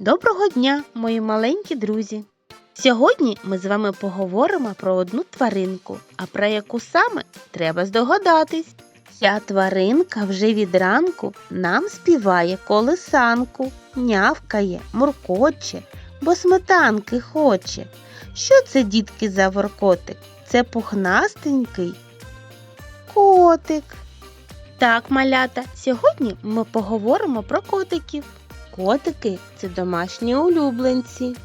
Доброго дня, мої маленькі друзі! Сьогодні ми з вами поговоримо про одну тваринку, а про яку саме треба здогадатись. Ця тваринка вже від ранку нам співає колесанку, нявкає, муркоче, бо сметанки хоче. Що це, дітки, за воркотик? Це пухнастенький котик. Так, малята, сьогодні ми поговоримо про котиків. Котики це домашні улюбленці.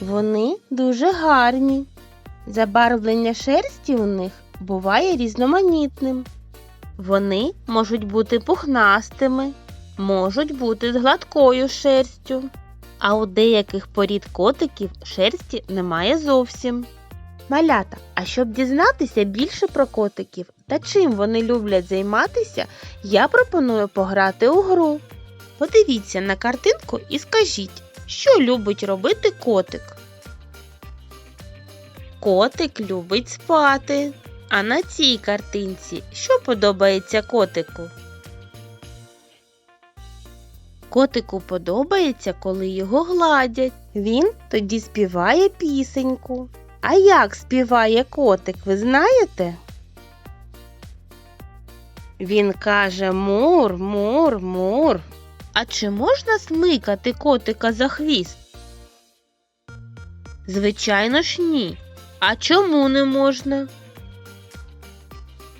Вони дуже гарні. Забарвлення шерсті у них буває різноманітним. Вони можуть бути пухнастими, можуть бути з гладкою шерстю. А у деяких порід котиків шерсті немає зовсім. Малята, а щоб дізнатися більше про котиків та чим вони люблять займатися, я пропоную пограти у гру. Подивіться на картинку і скажіть, що любить робити котик. Котик любить спати. А на цій картинці що подобається котику? Котику подобається, коли його гладять. Він тоді співає пісеньку. А як співає котик, ви знаєте? Він каже мур, мур, мур. А чи можна смикати котика за хвіст? Звичайно ж ні. А чому не можна?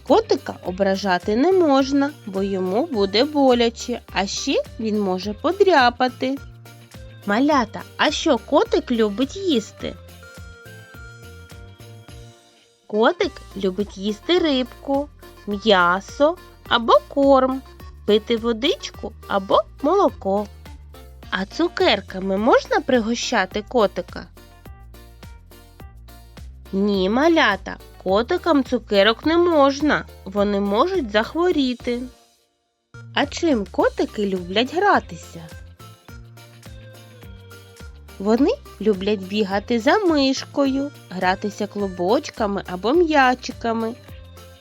Котика ображати не можна, бо йому буде боляче, а ще він може подряпати. Малята, а що котик любить їсти? Котик любить їсти рибку, м'ясо або корм, пити водичку або молоко. А цукерками можна пригощати котика? Ні, малята, котикам цукерок не можна, вони можуть захворіти. А чим котики люблять гратися? Вони люблять бігати за мишкою, гратися клубочками або м'ячиками.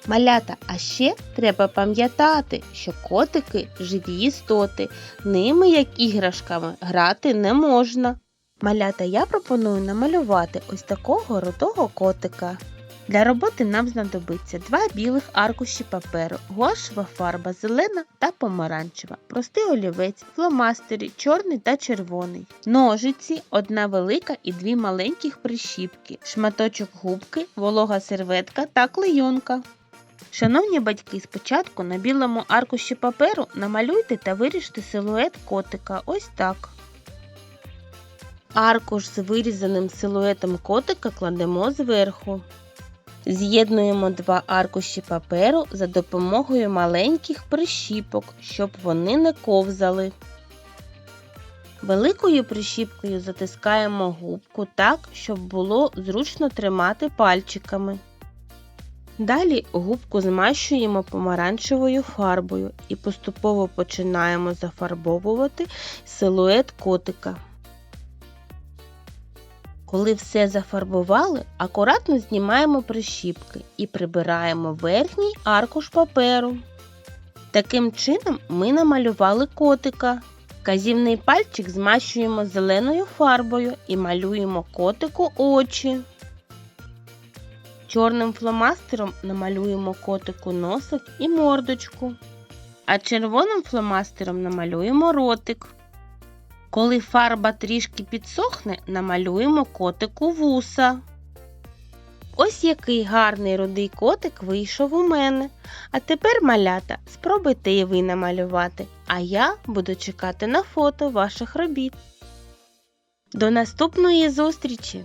Малята, а ще треба пам'ятати, що котики живі істоти, ними, як іграшками, грати не можна. Малята, я пропоную намалювати ось такого рудого котика. Для роботи нам знадобиться два білих аркуші паперу, гуашева фарба зелена та помаранчева, простий олівець, фломастері, чорний та червоний, ножиці, одна велика і дві маленьких прищіпки, шматочок губки, волога серветка та клейонка. Шановні батьки, спочатку на білому аркуші паперу намалюйте та виріжте силует котика ось так. Аркуш з вирізаним силуетом котика кладемо зверху. З'єднуємо два аркуші паперу за допомогою маленьких прищіпок, щоб вони не ковзали. Великою прищіпкою затискаємо губку так, щоб було зручно тримати пальчиками. Далі губку змащуємо помаранчевою фарбою і поступово починаємо зафарбовувати силует котика. Коли все зафарбували, акуратно знімаємо прищіпки і прибираємо верхній аркуш паперу. Таким чином ми намалювали котика. Казівний пальчик змащуємо зеленою фарбою і малюємо котику очі. Чорним фломастером намалюємо котику носик і мордочку, а червоним фломастером намалюємо ротик. Коли фарба трішки підсохне, намалюємо котику вуса. Ось який гарний рудий котик вийшов у мене. А тепер, малята, спробуйте і ви намалювати, а я буду чекати на фото ваших робіт. До наступної зустрічі!